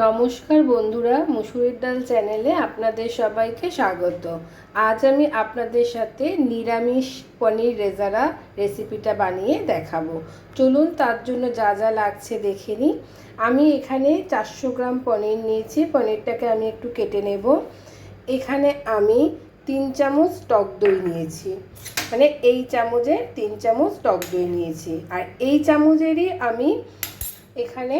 নমস্কার বন্ধুরা, মুসুরির ডাল চ্যানেলে আপনাদের সবাইকে স্বাগত। আজ আমি আপনাদের সাথে নিরামিষ পনির রেজারা রেসিপিটা বানিয়ে দেখাবো। চলুন তার জন্য যা যা লাগছে দেখে নিই। আমি এখানে চারশো গ্রাম পনির নিয়েছি, পনিরটাকে আমি একটু কেটে নেব। এখানে আমি তিন চামচ টক দই নিয়েছি। মানে এই চামচের তিন চামচ টক দই নিয়েছি। আর এই চামচেরই আমি এখানে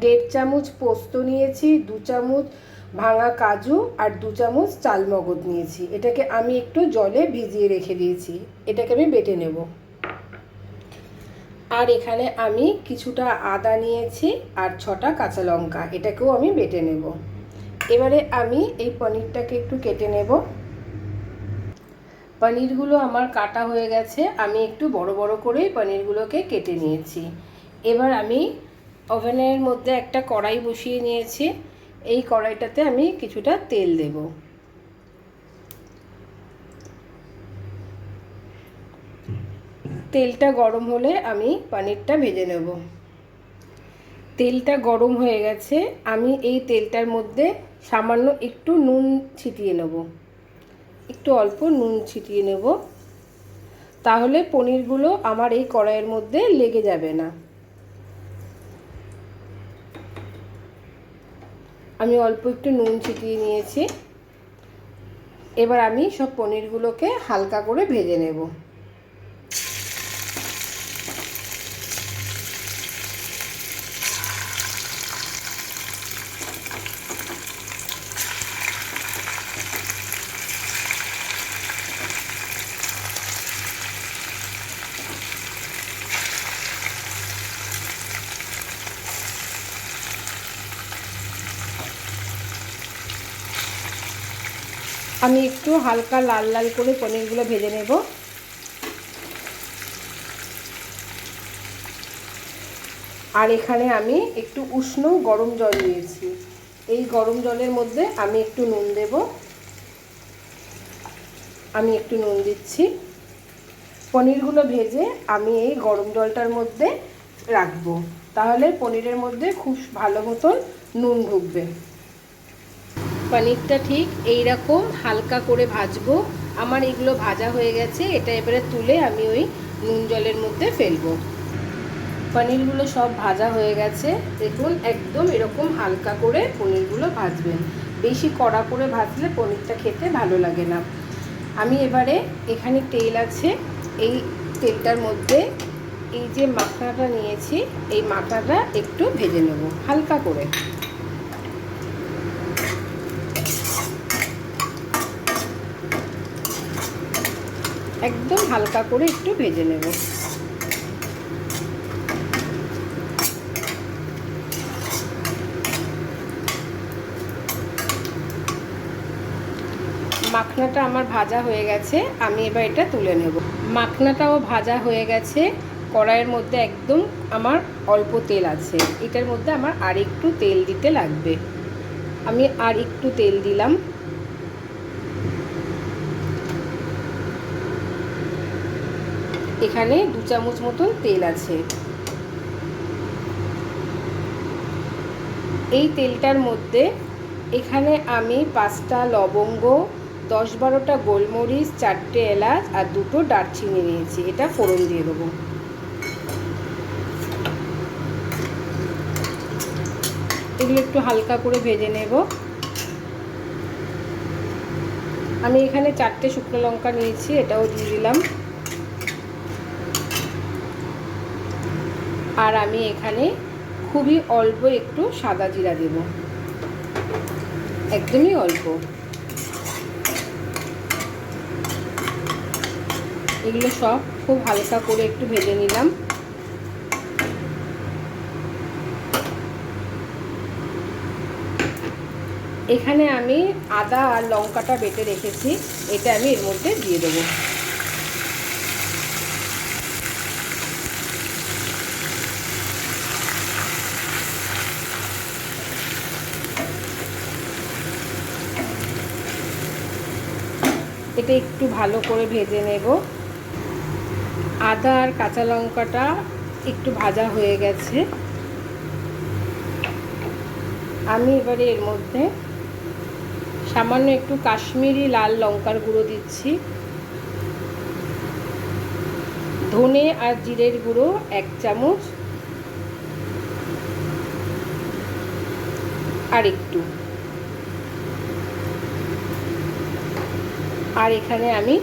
দেড় চামচ পোস্ত নিয়েছি, দু চামচ ভাঙা কাজু আর দু চামচ চালমগজ নিয়েছি। এটাকে আমি একটু জলে ভিজিয়ে রেখে দিয়েছি। এটাকে আমি বেটে নেব। আর এখানে আমি কিছুটা আদা নিয়েছি আর ছটা কাঁচা লঙ্কা। এটাকেও আমি বেটে নেব। এবারে আমি এই পনিরটাকে একটু কেটে নেব। পনিরগুলো আমার কাটা হয়ে গেছে। আমি একটু বড় বড় করেই পনিরগুলোকে কেটে নিয়েছি। এবার আমি ওভেনের মধ্যে একটা কড়াই বসিয়ে নিয়েছি। এই কড়াইটাতে আমি কিছুটা তেল দেব। তেলটা গরম হলে আমি পনিরটা ভেজে নেব। তেলটা গরম হয়ে গেছে, আমি এই তেলটার মধ্যে সামান্য একটু নুন ছিটিয়ে নেব। একটু অল্প নুন ছিটিয়ে নেব। তাহলে পনিরগুলো আমার এই কড়াইয়ের মধ্যে লেগে যাবে না। আমি অল্প একটু নুন ছিটিয়ে নিয়েছি। এবার আমি সব পনিরগুলোকে হালকা করে ভেজে নেব। আমি একটু হালকা লাল লাল করে পনিরগুলো ভেজে নেব। আর এখানে আমি একটু উষ্ণ গরম জল নিয়েছি। এই গরম জলের মধ্যে আমি একটু নুন দেব। আমি একটু নুন দিচ্ছি। পনিরগুলো ভেজে আমি এই গরম জলটার মধ্যে রাখব। তাহলে পনিরের মধ্যে খুব ভালো মতন নুন ঢুকবে। পনিরটা ঠিক এই রকম হালকা করে ভাজবো। আমার এগুলো ভাজা হয়ে গেছে, এটা এবারে তুলে আমি ওই নুন জলের মধ্যে ফেলব। পনিরগুলো সব ভাজা হয়ে গেছে, দেখুন একদম এরকম হালকা করে পনিরগুলো ভাজবেন। বেশি কড়া করে ভাজলে পনিরটা খেতে ভালো লাগে না। আমি এবারে এখানে তেল আছে, এই তেলটার মধ্যে এই যে মাখনাটা নিয়েছি, এই মাখনাটা একটু ভেজে নেব, হালকা করে। একদম হালকা করে একটু ভেজে নেব। মাখনাটা আমার ভাজা হয়ে গেছে, আমি এবার এটা তুলে নেব। মাখনাটাও ভাজা হয়ে গেছে, কড়াইয়ের মধ্যে একদম আমার অল্প তেল আছে, এটার মধ্যে আমার আর একটু তেল দিতে লাগবে। আমি আর একটু তেল দিলাম। এখানে দু চামচ মতন তেল আছে। এই তেলটার মধ্যে এখানে আমি পাঁচটা লবঙ্গ, দশ বারোটা গোলমরিচ, চারটে এলাচ আর দুটো দারচিনি নিয়েছি। এটা ফোড়ন দিয়ে দেবো। এগুলো একটু হালকা করে ভেজে নেব। আমি এখানে চারটে শুকনো লঙ্কা নিয়েছি, এটাও দিয়ে দিলাম। আর আমি এখানে খুবই অল্প একটু সাদা জিরা দেব। একদমই অল্প। এগুলো সব খুব হালকা করে একটু ভেজে নিলাম। এখানে আমি আদা আর লঙ্কাটা বেটে রেখেছি, এটা আমি এর মধ্যে দিয়ে দেবো। এটা একটু ভালো করে ভেজে নেব। আদা আর কাঁচা লঙ্কাটা একটু ভাজা হয়ে গেছে। আমি এবারে এর মধ্যে সামান্য একটু কাশ্মীরি লাল লঙ্কার গুঁড়ো দিচ্ছি। ধনে আর জিরের গুঁড়ো এক চামচ। আর একটু। আর এখানে আমি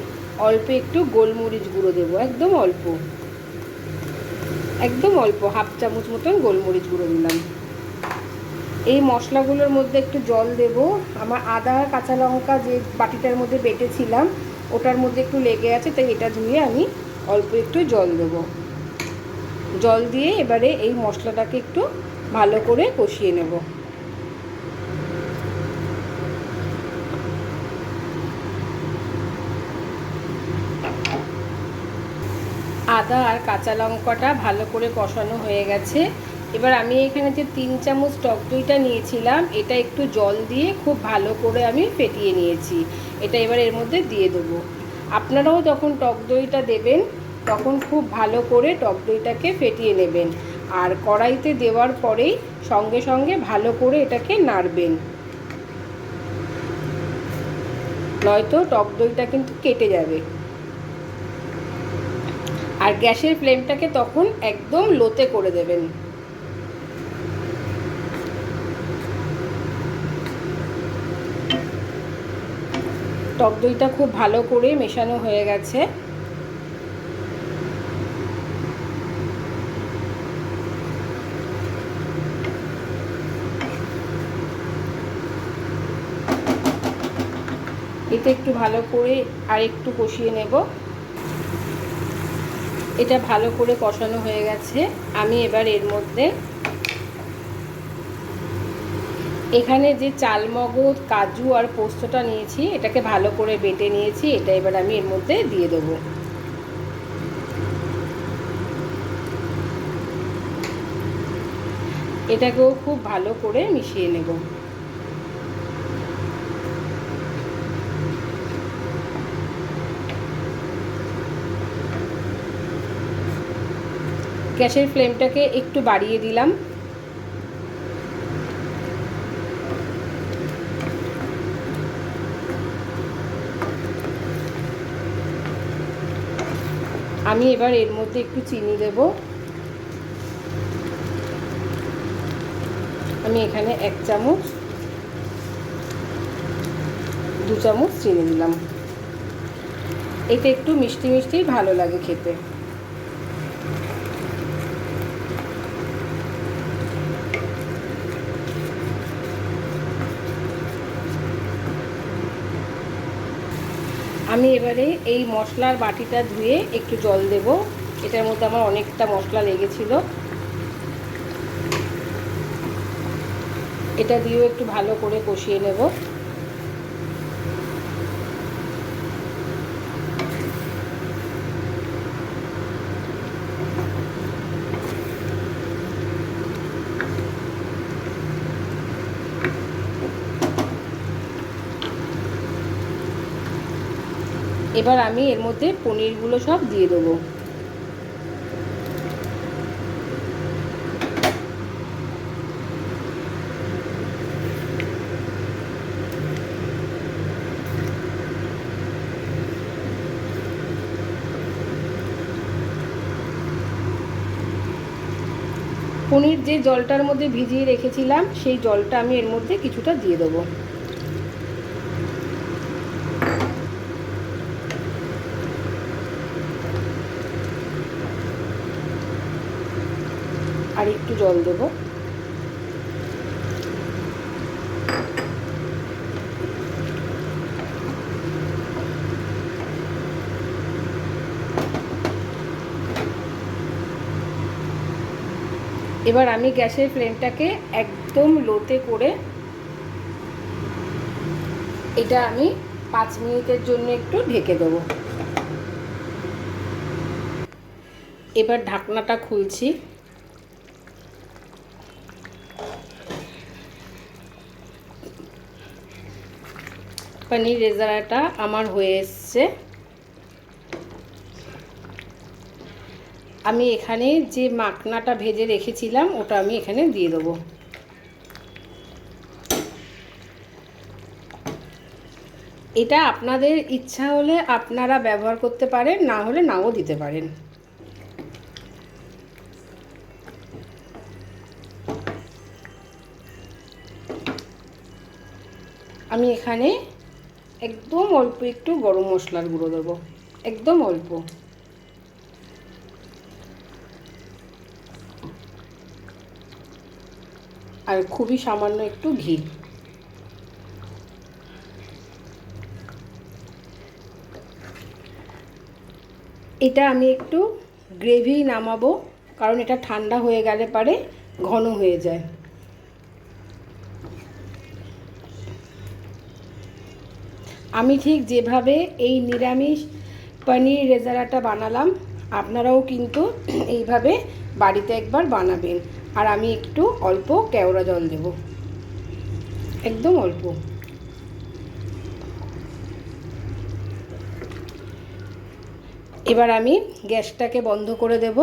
অল্প একটু গোলমরিচ গুঁড়ো দেবো, একদম অল্প। একদম অল্প, হাফ চামচ মতন গোলমরিচ গুঁড়ো দিলাম। এই মশলাগুলোর মধ্যে একটু জল দেব। আমার আদা, কাঁচা লঙ্কা যে বাটিটার মধ্যে বেটেছিলাম, ওটার মধ্যে একটু লেগে আছে, তাই এটা ধুয়ে আমি অল্প একটু জল দেব। জল দিয়ে এবারে এই মশলাটাকে একটু ভালো করে কষিয়ে নেব। আদা আর কাঁচা লঙ্কাটা ভালো করে কষানো হয়ে গেছে। এবার আমি এখানে যে তিন চামচ টক দইটা নিয়েছিলাম, এটা একটু জল দিয়ে খুব ভালো করে আমি ফেটিয়ে নিয়েছি। এটা এবার এর মধ্যে দিয়ে দেবো। আপনারাও যখন টক দইটা দেবেন, তখন খুব ভালো করে টক দইটাকে ফেটিয়ে নেবেন। আর কড়াইতে দেওয়ার পরেই সঙ্গে সঙ্গে ভালো করে এটাকে নাড়বেন। নয়তো টক দইটা কিন্তু কেটে যাবে। আর গ্যাসের ফ্লেমটাকে তখন একদম লোতে করে দেবেন। টক দইটা খুব ভালো করে মেশানো হয়ে গেছে। এটা একটু ভালো করে আর একটু কষিয়ে নেব। এটা ভালো করে কষানো হয়ে গেছে। আমি এবার এর মধ্যে এখানে যে চালমগজ, কাজু আর পোস্তটা নিয়েছি, এটাকে ভালো করে বেটে নিয়েছি, এটা এবার আমি এর মধ্যে দিয়ে দেবো। এটাকেও খুব ভালো করে মিশিয়ে নেব। গ্যাসের ফ্লেমটাকে একটু বাড়িয়ে দিলাম। আমি এবার এর মধ্যে একটু চিনি দেব। আমি এখানে এক চামচ, দু চামচ চিনি দিলাম। এটা একটু মিষ্টি মিষ্টি ভালো লাগে খেতে। আমি এবারে এই মশলার বাটিটা ধুয়ে একটু জল দেব। এটার মধ্যে আমার অনেকটা মশলা লেগেছিল। এটা দিয়েও একটু ভালো করে কষিয়ে নেব। এবার আমি এর মধ্যে পনিরগুলো সব দিয়ে দেবো। পনির যে জলটার মধ্যে ভিজিয়ে রেখেছিলাম, সেই জলটা আমি এর মধ্যে কিছুটা দিয়ে দেবো। একটু জল দেব। এবার আমি গ্যাসের ফ্লেমটাকে একদম লোতে করে এটা আমি পাঁচ মিনিটের জন্য একটু ঢেকে দেবো। এবার ঢাকনাটা খুলছি। পানির রেজারাটা আমার হয়ে এসছে। আমি এখানে যে মাখনাটা ভেজে রেখেছিলাম, ওটা আমি এখানে দিয়ে দেবো। এটা আপনাদের ইচ্ছা হলে আপনারা ব্যবহার করতে পারেন, না হলে নাও দিতে পারেন। আমি এখানে একদম অল্প, একটু গরম মশলার গুঁড়ো দেবো। একদম অল্প। আর খুবই সামান্য একটু ঘি। এটা আমি একটু গ্রেভি নামাবো, কারণ এটা ঠান্ডা হয়ে গেলে পারে ঘন হয়ে যায়। আমি ঠিক যেভাবে এই নিরামিষ পনির রেজারাটা বানালাম, আপনারাও কিন্তু এইভাবে বাড়িতে একবার বানাবেন। আর আমি একটু অল্প কেওড়া জল দেব। একদম অল্প। এবার আমি গ্যাসটাকে বন্ধ করে দেব,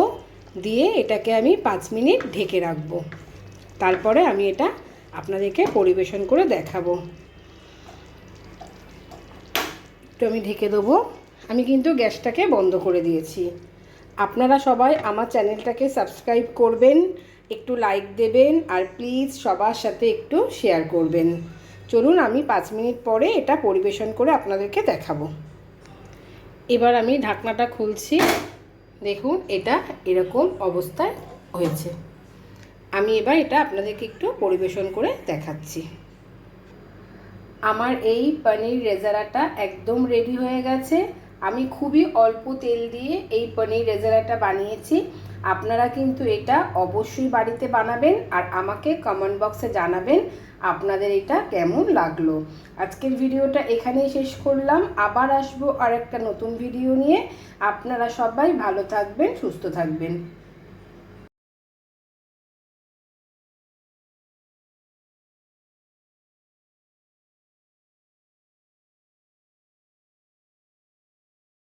দিয়ে এটাকে আমি পাঁচ মিনিট ঢেকে রাখব। তারপরে আমি এটা আপনাদেরকে পরিবেশন করে দেখাবো। একটু আমি ঢেকে দেবো। আমি কিন্তু গ্যাসটাকে বন্ধ করে দিয়েছি। আপনারা সবাই আমার চ্যানেলটাকে সাবস্ক্রাইব করবেন, একটু লাইক দেবেন, আর প্লিজ সবার সাথে একটু শেয়ার করবেন। চলুন, আমি পাঁচ মিনিট পরে এটা পরিবেশন করে আপনাদেরকে দেখাবো। এবার আমি ঢাকনাটা খুলছি। দেখুন, এটা এরকম অবস্থায় হয়েছে। আমি এবার এটা আপনাদেরকে একটু পরিবেশন করে দেখাচ্ছি। আমার এই পনির রেজারাটা একদম রেডি হয়ে গেছে। আমি খুবই অল্প তেল দিয়ে এই পনির রেজারাটা বানিয়েছি। আপনারা কিন্তু এটা অবশ্যই বাড়িতে বানাবেন আর আমাকে কমেন্ট বক্সে জানাবেন আপনাদের এটা কেমন লাগল। আজকের ভিডিওটা এখানেই শেষ করলাম। আবার আসব আর একটা নতুন ভিডিও নিয়ে। আপনারা সবাই ভালো থাকবেন, সুস্থ থাকবেন।